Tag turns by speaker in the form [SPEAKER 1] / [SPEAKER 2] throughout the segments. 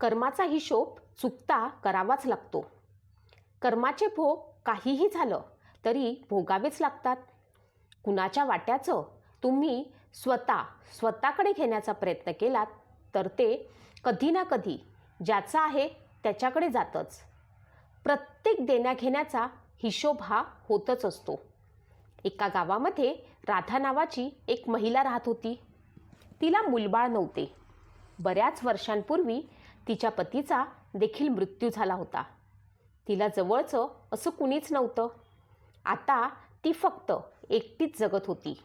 [SPEAKER 1] कर्माचा हिशोब चुकता करावाच लागतो. कर्माचे भोग काहीही झालं तरी भोगावेच लागतात. कुणाच्या वाट्याचं तुम्ही स्वतः स्वतःकडे घेण्याचा प्रयत्न केलात तर ते कधी ना कधी ज्याचं आहे त्याच्याकडे जातंच. प्रत्येक देण्याघेण्याचा हिशोब हा होतच असतो. एका गावामध्ये राधा नावाची एक महिला राहत होती. तिला मुलबाळ नव्हते. बऱ्याच वर्षांपूर्वी तिच्या पतीचा देखील मृत्यू झाला होता. तिला जवळचं असं कुणीच नव्हतं. आता ती फक्त एकटीच जगत होती.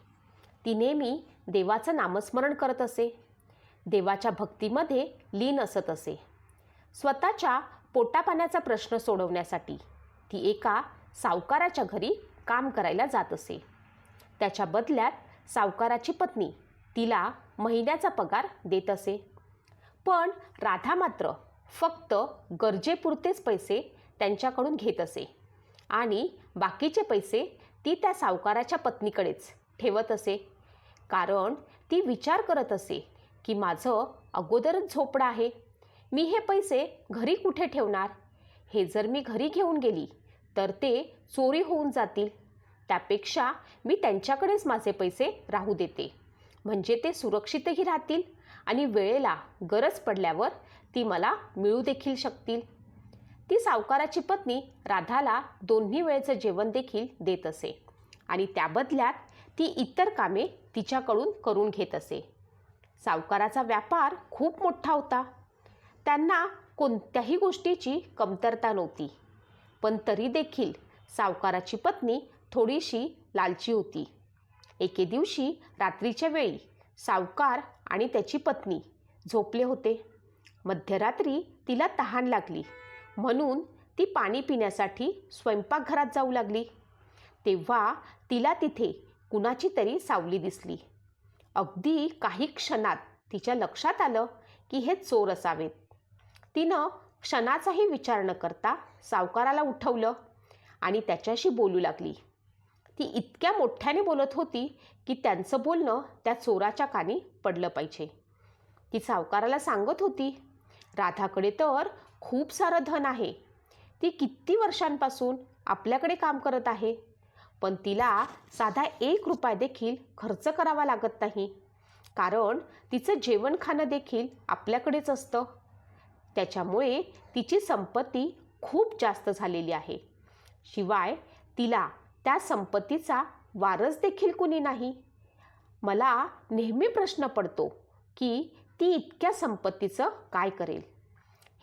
[SPEAKER 1] ती नेहमी देवाचं नामस्मरण करत असे. देवाच्या भक्तीमध्ये लीन असत असे. स्वतःच्या पोटापाण्याचा प्रश्न सोडवण्यासाठी ती एका सावकाराच्या घरी काम करायला जात असे. त्याच्या बदल्यात सावकाराची पत्नी तिला महिन्याचा पगार देत असे. पण राधा मात्र फक्त गरजेपुरतेच पैसे त्यांच्याकडून घेत असे. आणि बाकीचे पैसे ती त्या सावकाराच्या पत्नीकडेच ठेवत असे. कारण ती विचार करत असे की माझं अगोदरच झोपडं आहे. मी हे पैसे घरी कुठे ठेवणार? हे जर मी घरी घेऊन गेली तर ते चोरी होऊन जातील. त्यापेक्षा मी त्यांच्याकडेच माझे पैसे राहू देते. म्हणजे ते सुरक्षितही राहतील. आणि वेळेला गरज पडल्यावर ती मला मिळू देखील शकतील. ती सावकाराची पत्नी राधाला दोन्ही वेळेचं जेवण देखील देत असे आणि त्याबदल्यात ती इतर कामे तिच्याकडून करून घेत असे. सावकाराचा व्यापार खूप मोठा होता. त्यांना कोणत्याही गोष्टीची कमतरता नव्हती. पण तरी देखील सावकाराची पत्नी थोडीशी लालची होती. एके दिवशी रात्रीच्या वेळी सावकार आणि त्याची पत्नी झोपले होते. मध्यरात्री तिला तहान लागली. म्हणून ती पाणी पिण्यासाठी स्वयंपाकघरात जाऊ लागली. तेव्हा तिला तिथे कुणाची तरी सावली दिसली. अगदी काही क्षणात तिच्या लक्षात आलं की हे चोर असावेत. तिनं क्षणाचाही विचार न करता सावकाराला उठवलं आणि त्याच्याशी बोलू लागली. ती इतक्या मोठ्याने बोलत होती की त्यांचं बोलणं त्या चोराच्या कानी पडलं पाहिजे. ती सावकाराला सांगत होती राधाकडे तर खूप सारं धन आहे. ती किती वर्षांपासून आपल्याकडे काम करत आहे. पण तिला साधा एक रुपया देखील खर्च करावा लागत नाही. कारण तिचं जेवण खाणं देखील आपल्याकडेच असतं. त्याच्यामुळे तिची संपत्ती खूप जास्त झालेली आहे. शिवाय तिला त्या संपत्तीचा वारस देखील कुणी नाही? मला नेहमी प्रश्न पडतो की ती इतक्या संपत्तीचं काय करेल?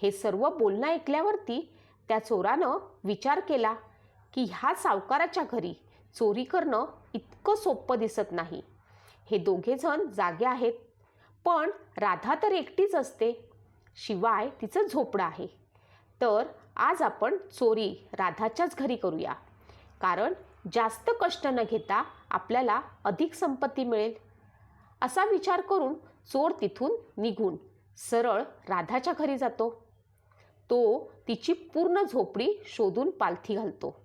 [SPEAKER 1] हे सर्व बोलणं ऐकल्यावरती त्या चोरानं विचार केला की ह्या सावकाराच्या घरी चोरी करणं इतकं सोपं दिसत नाही. हे दोघेजण जागे आहेत पण राधा तर एकटीच असते. शिवाय तिचं झोपडं आहे. तर आज आपण चोरी राधाच्याच घरी करूया. कारण जास्त कष्ट न घेता आपल्याला अधिक संपत्ती मिळेल. असा विचार करून चोर तिथून निघून सरळ राधाच्या घरी जातो. तो तिची पूर्ण झोपडी शोधून पालथी घालतो.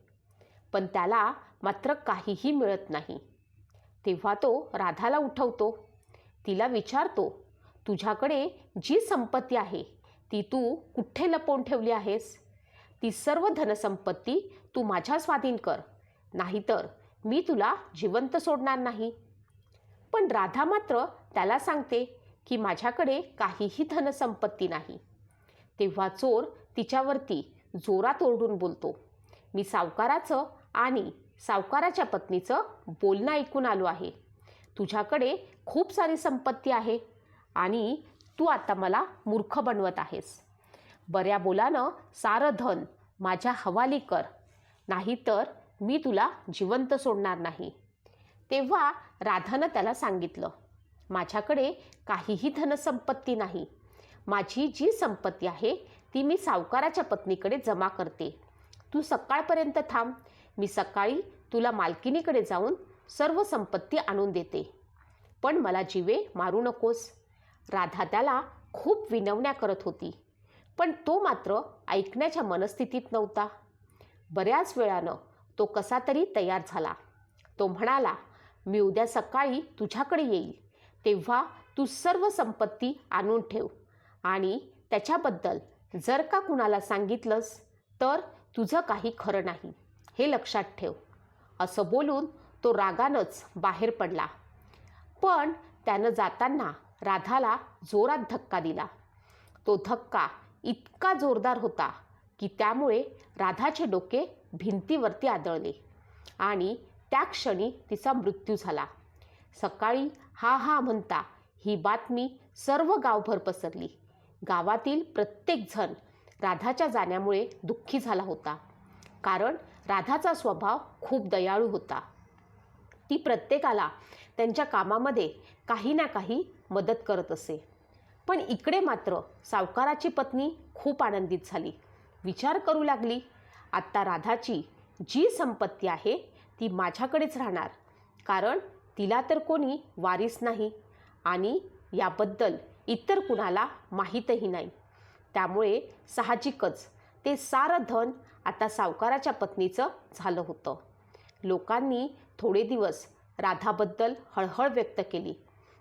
[SPEAKER 1] पण त्याला मात्र काहीही मिळत नाही. तेव्हा तो राधाला उठवतो. तिला विचारतो तुझ्याकडे जी संपत्ती आहे ती तू कुठे लपवून ठेवली आहेस? ती सर्व धनसंपत्ती तू माझ्या स्वाधीन कर. नाहीतर मी तुला जिवंत सोडणार नाही. पण राधा मात्र त्याला सांगते की माझ्याकडे काहीही धनसंपत्ती नाही. तेव्हा चोर तिच्यावरती जोरात ओरडून बोलतो. मी सावकाराचं आणि सावकाराच्या पत्नीचं बोलणं ऐकून आलो आहे. तुझ्याकडे खूप सारी संपत्ती आहे आणि तू आता मला मूर्ख बनवत आहेस. बऱ्या बोलानं सारं धन माझ्या हवाली कर. नाहीतर मी तुला जिवंत सोडणार नाही. तेव्हा राधानं त्याला सांगितलं माझ्याकडे काहीही धनसंपत्ती नाही. माझी जी संपत्ती आहे ती मी सावकाराच्या पत्नीकडे जमा करते. तू सकाळपर्यंत थांब. मी सकाळी तुला मालकिनीकडे जाऊन सर्व संपत्ती आणून देते. पण मला जीवे मारू नकोस. राधा त्याला खूप विनवण्या करत होती पण तो मात्र ऐकण्याच्या मनस्थितीत नव्हता. बऱ्याच वेळानं तो कसा तरी तयार झाला. तो म्हणाला मी उद्या सकाळी तुझ्याकडे येईल. तेव्हा तू सर्व संपत्ती आणून ठेव. आणि त्याच्याबद्दल जर का कुणाला सांगितलंस तर तुझं काही खरं नाही. हे लक्षात ठेव. असं बोलून तो रागानंच बाहेर पडला. पण त्यानं जाताना राधाला जोरात धक्का दिला. तो धक्का इतका जोरदार होता की त्यामुळे राधाचे डोके भिंतीवरती आदळले. आणि त्या क्षणी तिचा मृत्यू झाला. सकाळी हा हा म्हणता ही बातमी सर्व गावभर पसरली. गावातील प्रत्येकजण राधाच्या जाण्यामुळे दुःखी झाला होता. कारण राधाचा स्वभाव खूप दयाळू होता. ती प्रत्येकाला त्यांच्या कामामध्ये काही ना काही मदत करत असे. पण इकडे मात्र सावकाराची पत्नी खूप आनंदित झाली. विचार करू लागली आत्ता राधाची जी संपत्ती आहे ती माझ्याकडेच राहणार. कारण तिला तर कोणी वारीस नाही आणि याबद्दल इतर कुणाला माहीतही नाही. त्यामुळे साहजिकच ते सारं धन आता सावकाराच्या पत्नीचं झालं होतं. लोकांनी थोडे दिवस राधाबद्दल हळहळ व्यक्त केली.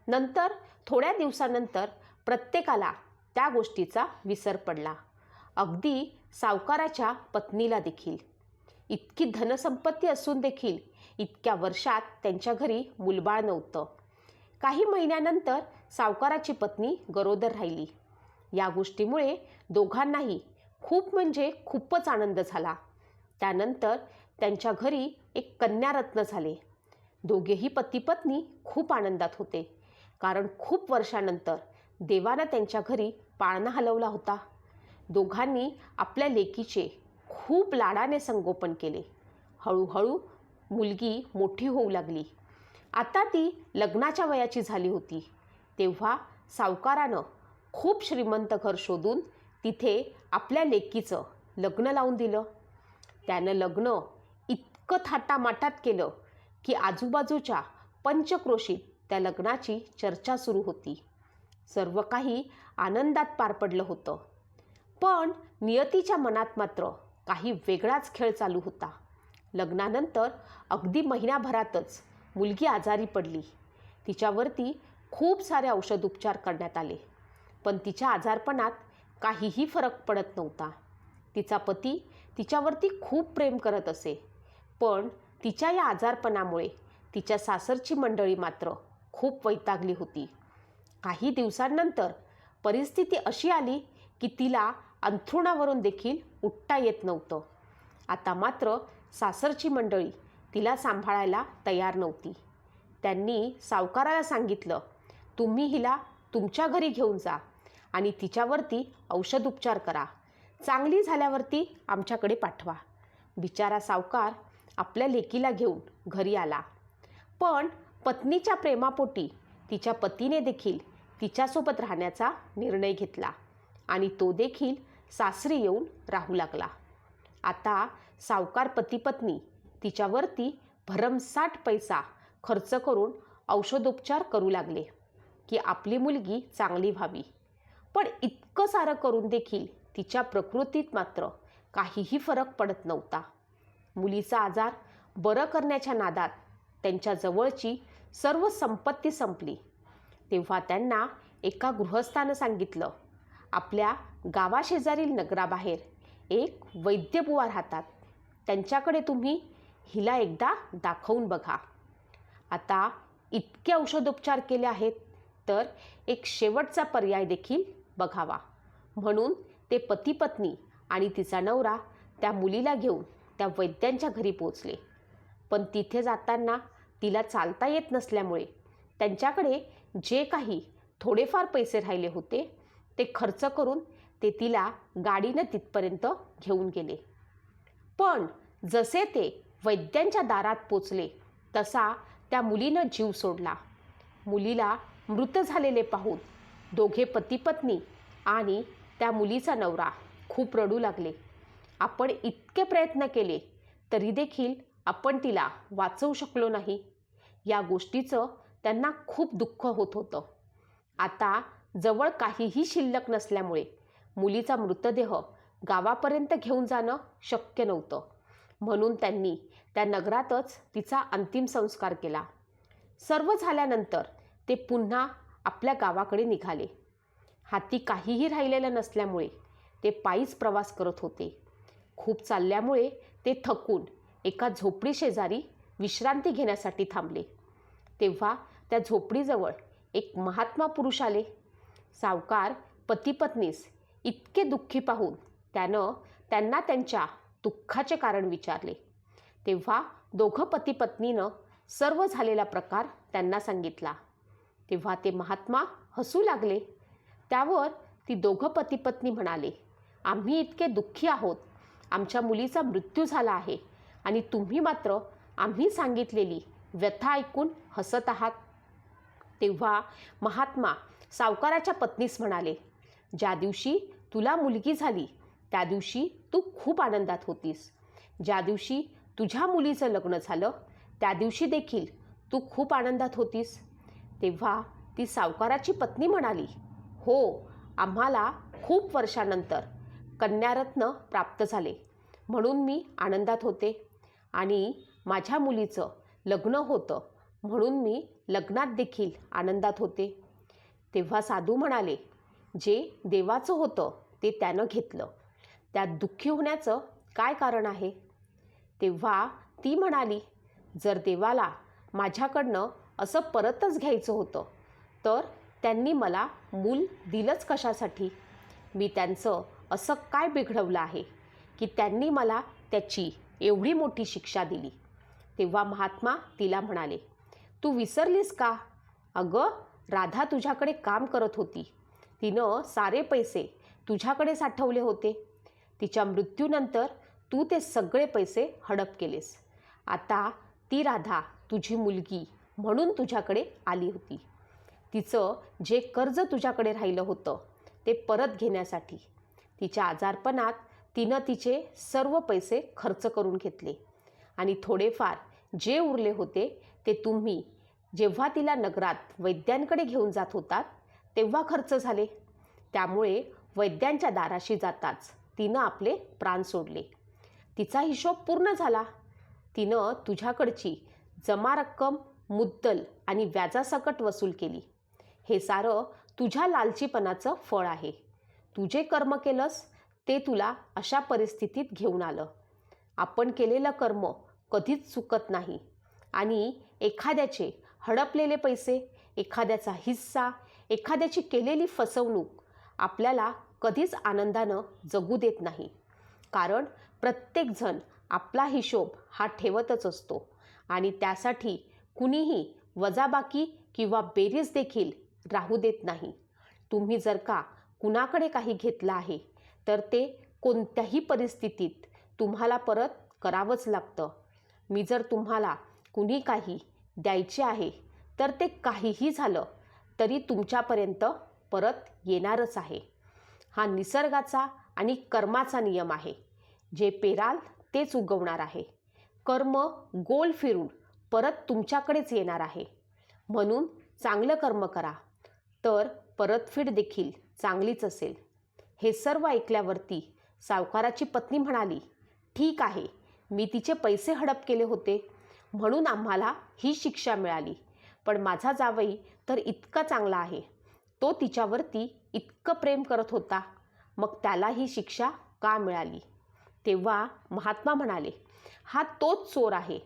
[SPEAKER 1] नंतर थोड्या दिवसानंतर प्रत्येकाला त्या गोष्टीचा विसर पडला. अगदी सावकाराच्या पत्नीला देखील. इतकी धनसंपत्ती असून देखील इतक्या वर्षात त्यांच्या घरी मुलबाळ नव्हतं. काही महिन्यानंतर सावकाराची पत्नी गरोदर राहिली. या गोष्टीमुळे दोघांनाही खूप म्हणजे खूपच आनंद झाला. त्यानंतर त्यांच्या घरी एक कन्यारत्न झाले. दोघेही पती पत्नी खूप आनंदात होते. कारण खूप वर्षानंतर देवानं त्यांच्या घरी पाळणा हलवला होता. दोघांनी आपल्या लेकीचे खूप लाडाने संगोपन केले. हळूहळू मुलगी मोठी होऊ लागली. आता ती लग्नाच्या वयाची झाली होती. तेव्हा सावकारानं खूप श्रीमंत घर शोधून तिथे आपल्या लेकीचं लग्न लावून दिलं. त्यानं लग्न इतकं थाटामाटात केलं की आजूबाजूच्या पंचक्रोशीत त्या लग्नाची चर्चा सुरू होती. सर्व काही आनंदात पार पडलं होतं. पण नियतीच्या मनात मात्र काही वेगळाच खेळ चालू होता. लग्नानंतर अगदी महिन्याभरातच मुलगी आजारी पडली. तिच्यावरती खूप सारे औषधोपचार करण्यात आले. पण तिच्या आजारपणात काहीही फरक पडत नव्हता. तिचा पती तिच्यावरती खूप प्रेम करत असे. पण तिच्या या आजारपणामुळे तिच्या सासरची मंडळी मात्र खूप वैतागली होती. काही दिवसांनंतर परिस्थिती अशी आली की तिला अंथरुणावरून देखील उठता येत नव्हतं. आता मात्र सासरची मंडळी तिला सांभाळायला तयार नव्हती. त्यांनी सावकाराला सांगितलं तुम्ही हिला तुमच्या घरी घेऊन जा आणि तिच्यावरती औषध उपचार करा. चांगली झाल्यावरती आमच्याकडे पाठवा. बिचारा सावकार आपल्या लेकीला घेऊन घरी आला. पण पत्नीच्या प्रेमापोटी तिच्या पतीने देखील तिच्यासोबत राहण्याचा निर्णय घेतला आणि तो देखील सासरी येऊन राहू लागला. आता सावकार पतीपत्नी तिच्यावरती भरमसाठ पैसा खर्च करून औषधोपचार करू लागले की आपली मुलगी चांगली व्हावी. पण इतकं सारं करून देखील तिच्या प्रकृतीत मात्र काहीही फरक पडत नव्हता. मुलीचा आजार बरं करण्याच्या नादात त्यांच्या जवळची सर्व संपत्ती संपली. तेव्हा त्यांना एका गृहस्थानं सांगितलं आपल्या गावाशेजारील नगराबाहेर एक वैद्यबुवा राहतात. त्यांच्याकडे तुम्ही हिला एकदा दाखवून बघा. आता इतके औषधोपचार केले आहेत तर एक शेवटचा पर्याय देखील बघावा. म्हणून ते पतीपत्नी आणि तिचा नवरा त्या मुलीला घेऊन त्या वैद्यांच्या घरी पोचले पण तिथे जाताना तिला चालता येत नसल्यामुळे त्यांच्याकडे जे काही थोडेफार पैसे राहिले होते ते खर्च करून ते तिला गाडीनं तिथपर्यंत घेऊन गेले. पण जसे ते वैद्यांच्या दारात पोचले तसा त्या मुलीनं जीव सोडला. मुलीला मृत झालेले पाहून दोघे पतीपत्नी आणि त्या मुलीचा नवरा खूप रडू लागले. आपण इतके प्रयत्न केले तरी देखील आपण तिला वाचवू शकलो नाही. या गोष्टीचं त्यांना खूप दुःख होत होतं. आता जवळ काहीही शिल्लक नसल्यामुळे मुलीचा मृतदेह गावापर्यंत घेऊन जाणं शक्य नव्हतं. म्हणून त्यांनी त्या नगरातच तिचा अंतिम संस्कार केला. सर्व झाल्यानंतर ते पुन्हा आपल्या गावाकडे निघाले. हाती काहीही राहिलेलं नसल्यामुळे ते पायीच प्रवास करत होते. खूप चालल्यामुळे ते थकून एका झोपडी शेजारी विश्रांती घेण्यासाठी थांबले. तेव्हा त्या झोपडीजवळ एक महात्मा पुरुष आले. सावकार पतीपत्नीस इतके दुःखी पाहून त्यानं त्यांना त्यांच्या दुःखाचे कारण विचारले. तेव्हा दोघं पतीपत्नीनं सर्व झालेला प्रकार त्यांना सांगितला. तेव्हा ते महात्मा हसू लागले. त्यावर ती दोघं पतीपत्नी म्हणाले आम्ही इतके दुःखी आहोत. आमच्या मुलीचा मृत्यू झाला आहे आणि तुम्ही मात्र आम्ही सांगितलेली व्यथा ऐकून हसत आहात. तेव्हा महात्मा सावकाराच्या पत्नीस म्हणाले ज्या दिवशी तुला मुलगी झाली त्या दिवशी तू खूप आनंदात होतीस. ज्या दिवशी तुझ्या मुलीचं लग्न झालं त्या दिवशी देखील तू खूप आनंदात होतीस. तेव्हा ती सावकाराची पत्नी म्हणाली हो आम्हाला खूप वर्षानंतर कन्यारत्न प्राप्त झाले. म्हणून मी आनंदात होते आणि माझ्या मुलीचं लग्न होतं. म्हणून मी लग्नात देखील आनंदात होते. तेव्हा साधू म्हणाले जे देवाचं होतं ते त्यानं घेतलं. त्यात दुःखी होण्याचं काय कारण आहे? तेव्हा ती म्हणाली जर देवाला माझ्याकडनं असं परतच घ्यायचं होतं तर त्यांनी मला मूल दिलंच कशासाठी? मी त्यांचं असं काय बिघडवलं आहे की त्यांनी मला त्याची एवढी मोठी शिक्षा दिली? तेव्हा महात्मा तिला म्हणाले तू विसरलीस का? अगं राधा तुझ्याकडे काम करत होती. तिनं सारे पैसे तुझ्याकडे साठवले होते. तिच्या मृत्यूनंतर तू ते सगळे पैसे हडप केलेस. आता ती राधा तुझी मुलगी म्हणून तुझ्याकडे आली होती. तिचं जे कर्ज तुझ्याकडे राहिलं होतं ते परत घेण्यासाठी. तिच्या आजारपणात तिनं तिचे सर्व पैसे खर्च करून घेतले. आणि थोडेफार जे उरले होते ते तुम्ही जेव्हा तिला नगरात वैद्यांकडे घेऊन जात होतात तेव्हा खर्च झाले. त्यामुळे वैद्यांच्या दाराशी जाताच तिनं आपले प्राण सोडले. तिचा हिशोब पूर्ण झाला. तिनं तुझ्याकडची जमा रक्कम मुद्दल आणि व्याजासकट वसूल केली. हे सारं तुझ्या लालचीपणाचं फळ आहे. तू जे कर्म केलंस ते तुला अशा परिस्थितीत घेऊन आलं. आपण केलेलं कर्म कधीच चुकत नाही. आणि एखाद्याचे हडपलेले पैसे एखाद्याचा हिस्सा एखाद्याची केलेली फसवणूक आपल्याला कधीच आनंदानं जगू देत नाही. कारण प्रत्येकजण आपला हिशोब हा ठेवतच असतो आणि त्यासाठी कुणीही वजाबाकी किंवा बेरीज देखील राहू देत नाही. तुम्ही जर का कुणाकडे काही घेतलं आहे तर ते कोणत्याही परिस्थितीत तुम्हाला परत करावंच लागतं. मी जर तुम्हाला कुणी काही द्यायचे आहे. तर ते काहीही झालं तरी तुमच्यापर्यंत परत येणारच आहे. हा निसर्गाचा आणि कर्माचा नियम आहे. जे पेराल तेच उगवणार आहे. कर्म गोल फिरून परत तुमच्याकडेच येणार आहे. म्हणून चांगलं कर्म करा. तर परतफेड देखील चांगलीच असेल. हे सर्व ऐकल्यावरती सावकाराची पत्नी म्हणाली ठीक आहे. मी तिचे पैसे हडप केले होते. म्हणून आम्हाला ही शिक्षा मिळाली. पण माझा जावई तर इतका चांगला आहे. तो तिच्यावरती इतकं प्रेम करत होता. मग त्याला ही शिक्षा का मिळाली? तेव्हा महात्मा म्हणाले हा तोच चोर आहे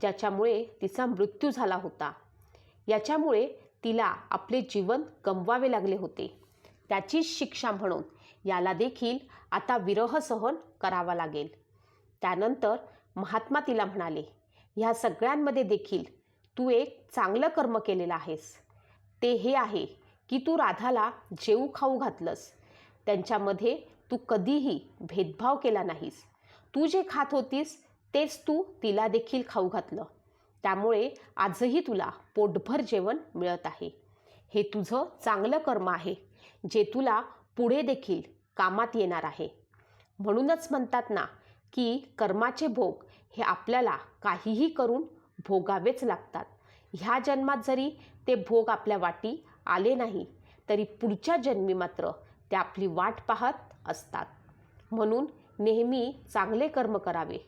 [SPEAKER 1] ज्याच्यामुळे तिचा मृत्यू झाला होता. याच्यामुळे तिला आपले जीवन गमवावे लागले होते. त्याचीच शिक्षा म्हणून याला देखील आता विरह सहन करावा लागेल. त्यानंतर महात्मा तिला म्हणाले ह्या सगळ्यांमध्ये देखील तू एक चांगलं कर्म केलेलं आहेस. ते हे आहे की तू राधाला जेऊ खाऊ घातलंस. त्यांच्यामध्ये तू कधीही भेदभाव केला नाहीस. तू जे खात होतीस तेच तू तिला देखील खाऊ घातलं. त्यामुळे आजही तुला पोटभर जेवण मिळत आहे. हे तुझं चांगलं कर्म आहे जे तुला पुढे देखील कामात येणार आहे. म्हणूनच म्हणतात ना की कर्माचे भोग हे आपल्याला काहीही करून भोगावेच लागतात. ह्या जन्मात जरी ते भोग आपल्या वाटी आले नाही तरी पुढच्या जन्मी मात्र ते आपली वाट पाहत असतात. म्हणून नेहमी चांगले कर्म करावे.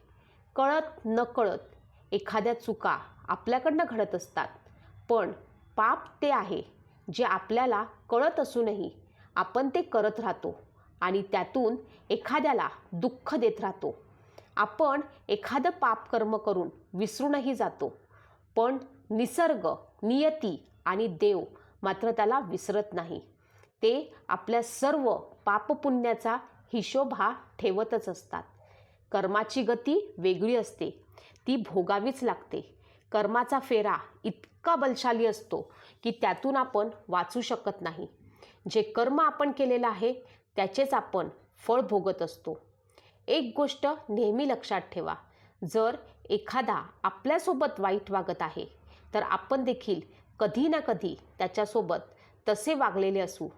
[SPEAKER 1] कळत न कळत एखाद्या चुका आपल्याकडनं घडत असतात. पण पाप ते आहे जे आपल्याला कळत असूनही आपण ते करत राहतो आणि त्यातून एखाद्याला दुःख देत राहतो. आपण एखादं पाप कर्म करून विसरूनही जातो. पण निसर्ग नियती आणि देव मात्र त्याला विसरत नाही. ते आपल्या सर्व पापपुण्याचा हिशोब हा ठेवतच असतात. कर्माची गती वेगळी असते. ती भोगावीच लागते. कर्माचा फेरा इतका बलशाली असतो की त्यातून आपण वाचू शकत नाही. जे कर्म आपण केलेलं आहे त्याचेच आपण फळ भोगत असतो. एक गोष्ट नेहमी लक्षात ठेवा. जर एखादा आपल्यासोबत वाईट वागत आहे तर आपण देखील कधी ना कधी त्याच्यासोबत तसे वागलेले असू.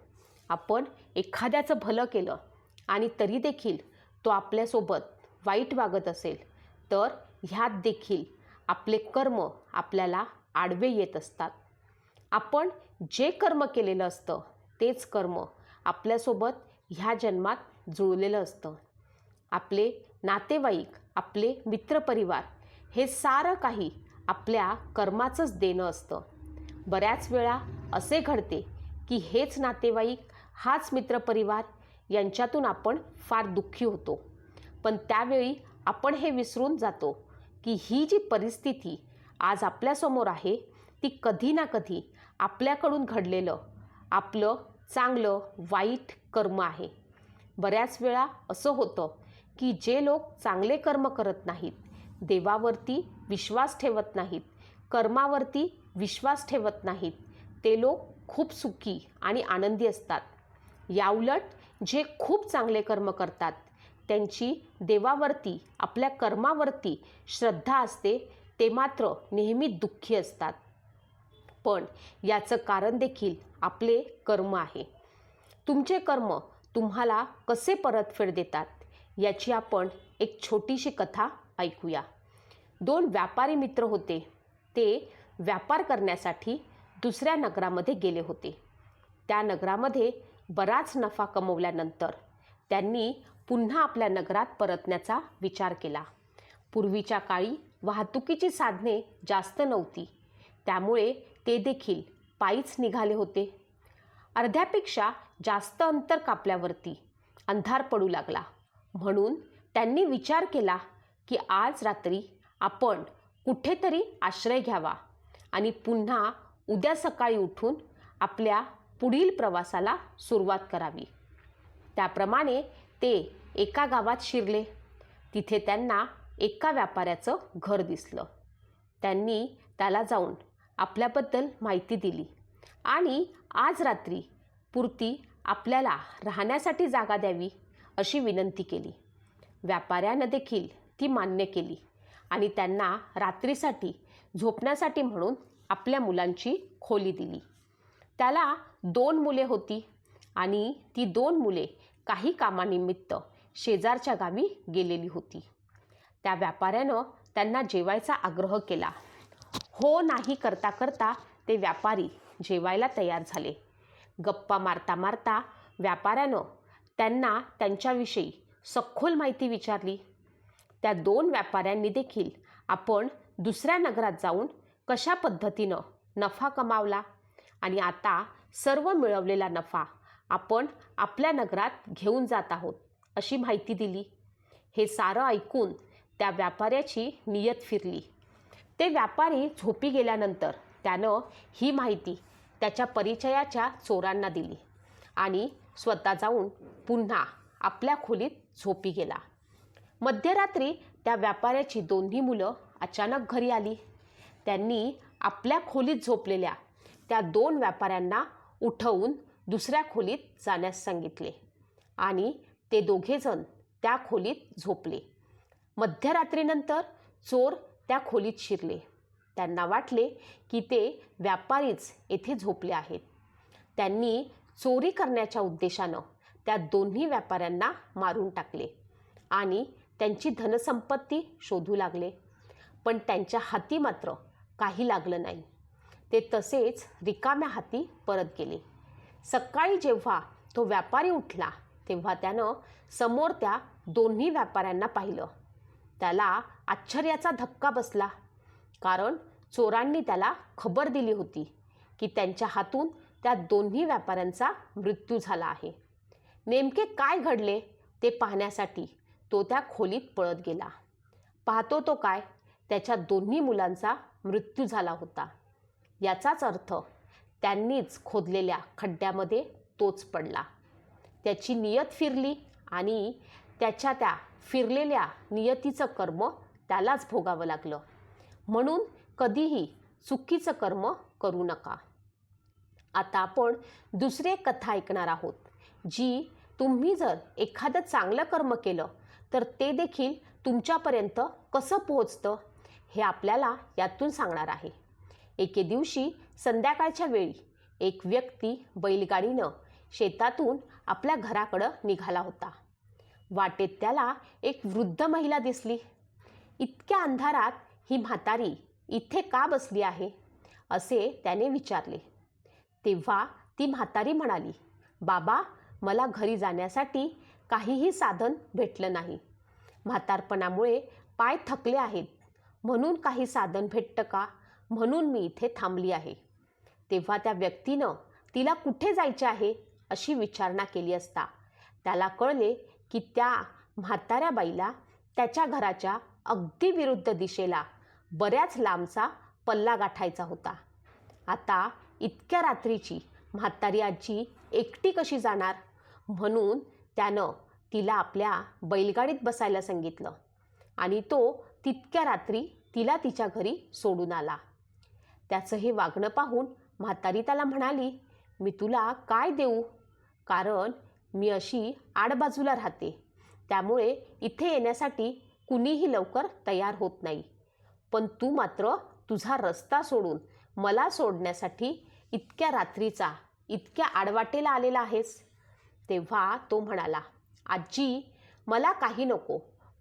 [SPEAKER 1] आपण एखाद्याचं भलं केलं आणि तरी देखील तो आपल्यासोबत वाईट वागत असेल तर ह्यात देखील आपले कर्म आपल्याला आडवे येत असतात. आपण जे कर्म केलेलं असतं तेच कर्म आपल्यासोबत ह्या जन्मात जुळलेलं असतं. आपले नातेवाईक आपले मित्रपरिवार हे सारं काही आपल्या कर्माचंच देणं असतं. बऱ्याच वेळा असे घडते की हेच नातेवाईक हाच मित्रपरिवार यांच्यातून आपण फार दुःखी होतो. पण त्यावेळी आपण हे विसरून जातो की ही जी परिस्थिती आज आपल्यासमोर आहे ती कधी ना कधी आपल्याकडून घडलेलं आपलं चांगलं वाईट कर्म आहे. बऱ्याच वेळा असं होतं की जे लोक चांगले कर्म करत नाहीत देवावरती विश्वास ठेवत नाहीत कर्मावरती विश्वास ठेवत नाहीत ते लोक खूप सुखी आणि आनंदी असतात. याउलट जे खूप चांगले कर्म करतात त्यांची देवावरती आपल्या कर्मावरती श्रद्धा असते ते मात्र नेहमी दुःखी असतात. पण याचं कारण देखील आपले कर्म आहे. तुमचे कर्म तुम्हाला कसे परतफेड देतात? याची आपण एक छोटीशी कथा ऐकूया. दोन व्यापारी मित्र होते. ते व्यापार करण्यासाठी दुसऱ्या नगरामध्ये गेले होते. त्या नगरामध्ये बराच नफा कमवल्यानंतर त्यांनी पुन्हा आपल्या नगरात परतण्याचा विचार केला. पूर्वीच्या काळी वाहतुकीची साधने जास्त नव्हती. त्यामुळे ते देखील पायीच निघाले होते. अर्ध्यापेक्षा जास्त अंतर कापल्यावरती अंधार पडू लागला. म्हणून त्यांनी विचार केला की आज रात्री आपण कुठेतरी आश्रय घ्यावा आणि पुन्हा उद्या सकाळी उठून आपल्या पुढील प्रवासाला सुरुवात करावी. त्याप्रमाणे ते एका गावात शिरले. तिथे त्यांना एका व्यापाऱ्याचं घर दिसलं. त्यांनी त्याला जाऊन आपल्याबद्दल माहिती दिली आणि आज रात्री पुरती आपल्याला राहण्यासाठी जागा द्यावी. अशी विनंती केली. व्यापाऱ्यानं देखील ती मान्य केली आणि त्यांना रात्रीसाठी झोपण्यासाठी म्हणून आपल्या मुलांची खोली दिली. त्याला दोन मुले होती आणि ती दोन मुले काही कामानिमित्त शेजारच्या गावी गेलेली होती. त्या व्यापाऱ्यानं त्यांना जेवायचा आग्रह केला. हो नाही करता करता ते व्यापारी जेवायला तयार झाले. गप्पा मारता मारता व्यापाऱ्यानं त्यांना त्यांच्याविषयी सखोल माहिती विचारली. त्या दोन व्यापाऱ्यांनी देखील आपण दुसऱ्या नगरात जाऊन कशा पद्धतीनं नफा कमावला आणि आता सर्व मिळवलेला नफा आपण आपल्या नगरात घेऊन जात आहोत अशी माहिती दिली. हे सारं ऐकून त्या व्यापाऱ्याची नियत फिरली. ते व्यापारी झोपी गेल्यानंतर त्यानं ही माहिती त्याच्या परिचयाच्या चोरांना दिली आणि स्वतः जाऊन पुन्हा आपल्या खोलीत झोपी गेला. मध्यरात्री त्या व्यापाऱ्याची दोन्ही मुलं अचानक घरी आली. त्यांनी आपल्या खोलीत झोपलेल्या त्या दोन व्यापाऱ्यांना उठवून दुसऱ्या खोलीत जाण्यास सांगितले आणि ते दोघेजण त्या खोलीत झोपले. मध्यरात्रीनंतर चोर त्या खोलीत शिरले. त्यांना वाटले की ते व्यापारीच येथे झोपले आहेत. त्यांनी चोरी करण्याच्या उद्देशानं त्या दोन्ही व्यापाऱ्यांना मारून टाकले आणि त्यांची धनसंपत्ती शोधू लागले. पण त्यांच्या हाती मात्र काही लागलं नाही. ते तसेच रिकाम्या हाती परत गेले. सकाळी जेव्हा तो व्यापारी उठला तेव्हा त्यानं समोर त्या दोन्ही व्यापाऱ्यांना पाहिलं. त्याला आश्चर्याचा धक्का बसला कारण चोरांनी त्याला खबर दिली होती की त्यांच्या हातून त्या दोन्ही व्यापाऱ्यांचा मृत्यू झाला आहे. नेमके काय घडले ते पाहण्यासाठी तो त्या खोलीत पळत गेला. पाहतो तो काय? त्याच्या दोन्ही मुलांचा मृत्यू झाला होता. याचाच अर्थ त्यांनीच खोदलेल्या खड्ड्यामध्ये तोच पडला. त्याची नियत फिरली आणि त्याच्या त्या फिरलेल्या नियतीचं कर्म त्यालाच भोगावं लागलं. म्हणून कधीही चुकीचं कर्म करू नका. आता आपण दुसरे कथा ऐकणार आहोत. जी तुम्ही जर एखादं चांगलं कर्म केलं तर ते देखील तुमच्यापर्यंत कसं पोहोचतं हे आपल्याला यातून सांगणार आहे. एके दिवशी संध्याकाळच्या वेळी एक व्यक्ती बैलगाडीनं शेतातून आपल्या घराकडं निघाला होता. वाटेत त्याला एक वृद्ध महिला दिसली. इतक्या अंधारात ही म्हातारी इथे का बसली आहे? असे त्याने विचारले. तेव्हा ती म्हातारी म्हणाली बाबा मला घरी जाण्यासाठी काहीही साधन भेटलं नाही. म्हातारपणामुळे पाय थकले आहेत. म्हणून काही साधन भेटतं का? म्हणून मी इथे थांबली आहे. तेव्हा त्या व्यक्तीनं तिला कुठे जायचे आहे अशी विचारणा केली असता. त्याला कळले की त्या म्हाताऱ्या बाईला त्याच्या घराच्या अगदी विरुद्ध दिशेला बऱ्याच लांबचा पल्ला गाठायचा होता. आता इतक्या रात्रीची म्हातारी आजी एकटी कशी जाणार? म्हणून त्यानं तिला आपल्या बैलगाडीत बसायला सांगितलं. आणि तो तितक्या रात्री तिला तिच्या घरी सोडून आला. त्याचं हे वागणं पाहून म्हातारी त्याला म्हणाली मी तुला काय देऊ? कारण मी अशी आडबाजूला राहते. त्यामुळे इथे येण्यासाठी कुणीही लवकर तयार होत नाही. पण तू मात्र तुझा रस्ता सोडून मला सोडण्यासाठी इतक्या रात्रीचा इतक्या आडवाटेला आलेला आहेस. तेव्हा तो म्हणाला आजी मला काही नको.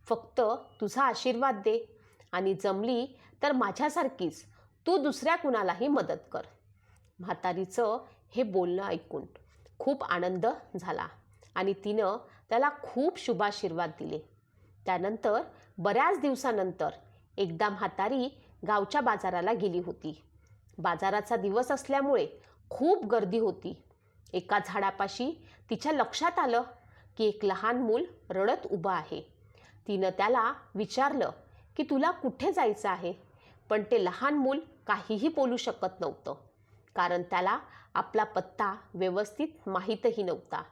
[SPEAKER 1] फक्त तुझा आशीर्वाद दे. आणि जमली तर माझ्यासारखीच. तू दुसऱ्या कुणालाही मदत कर. म्हातारीचं हे बोलणं ऐकून खूप आनंद झाला आणि तिनं त्याला खूप शुभाशीर्वाद दिले. त्यानंतर बऱ्याच दिवसानंतर एकदा म्हातारी गावच्या बाजाराला गेली होती. बाजाराचा दिवस असल्यामुळे खूप गर्दी होती. एका झाडापाशी तिच्या लक्षात आलं की एक लहान मूल रडत उभं आहे. तिनं त्याला विचारलं की तुला कुठे जायचं आहे? पण ते लहान मूल काहीही बोलू शकत नव्हतं कारण त्याला आपला पत्ता व्यवस्थित माहीतही नव्हता.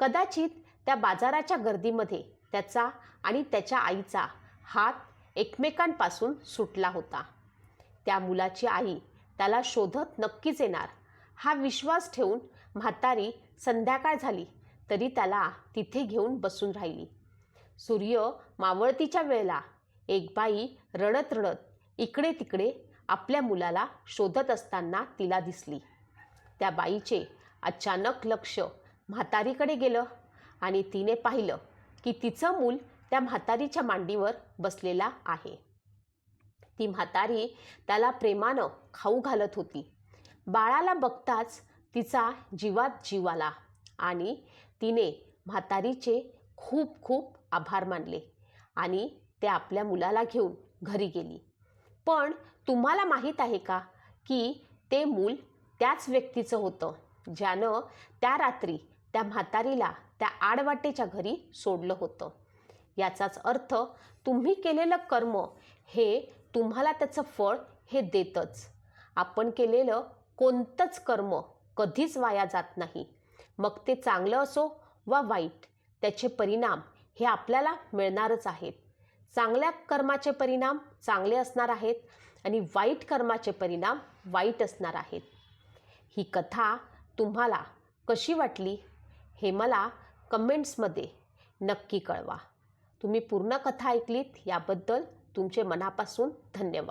[SPEAKER 1] कदाचित त्या बाजाराच्या गर्दीमध्ये त्याचा आणि त्याच्या आईचा हात एकमेकांपासून सुटला होता. त्या मुलाची आई त्याला शोधत नक्कीच येणार. हा विश्वास ठेवून म्हातारी संध्याकाळ झाली. तरी त्याला तिथे घेऊन बसून राहिली. सूर्य मावळतीच्या वेळेला एक बाई रडत रडत इकडे तिकडे आपल्या मुलाला शोधत असताना तिला दिसली. त्या बाईचे अचानक लक्ष म्हातारीकडे गेलं आणि तिने पाहिलं की तिचं मूल त्या म्हातारीच्या मांडीवर बसलेला आहे. ती म्हातारी त्याला प्रेमानं खाऊ घालत होती. बाळाला बघताच तिचा जीवात जीव आला आणि तिने म्हातारीचे खूप खूप आभार मानले आणि ते आपल्या मुलाला घेऊन घरी गेली. पण तुम्हाला माहीत आहे का की ते मूल त्याच व्यक्तीचं होतं ज्यानं त्या रात्री त्या म्हातारीला त्या आडवाटेच्या घरी सोडलं होतं. याचाच अर्थ तुम्ही केलेलं कर्म हे तुम्हाला त्याचं फळ हे देतच. आपण केलेलं कोणतंच कर्म कधीच वाया जात नाही. मग ते चांगलं असो वा वाईट त्याचे परिणाम हे आपल्याला मिळणारच आहेत. चांगल्या कर्माचे परिणाम चांगले असणार आहेत आणि वाईट कर्माचे परिणाम वाईट असणार आहेत. ही कथा तुम्हाला कशी वाटली हे मला कमेंट्समध्ये नक्की कळवा. तुम्ही पूर्ण कथा ऐकलीत याबद्दल तुमचे मनापासून धन्यवाद.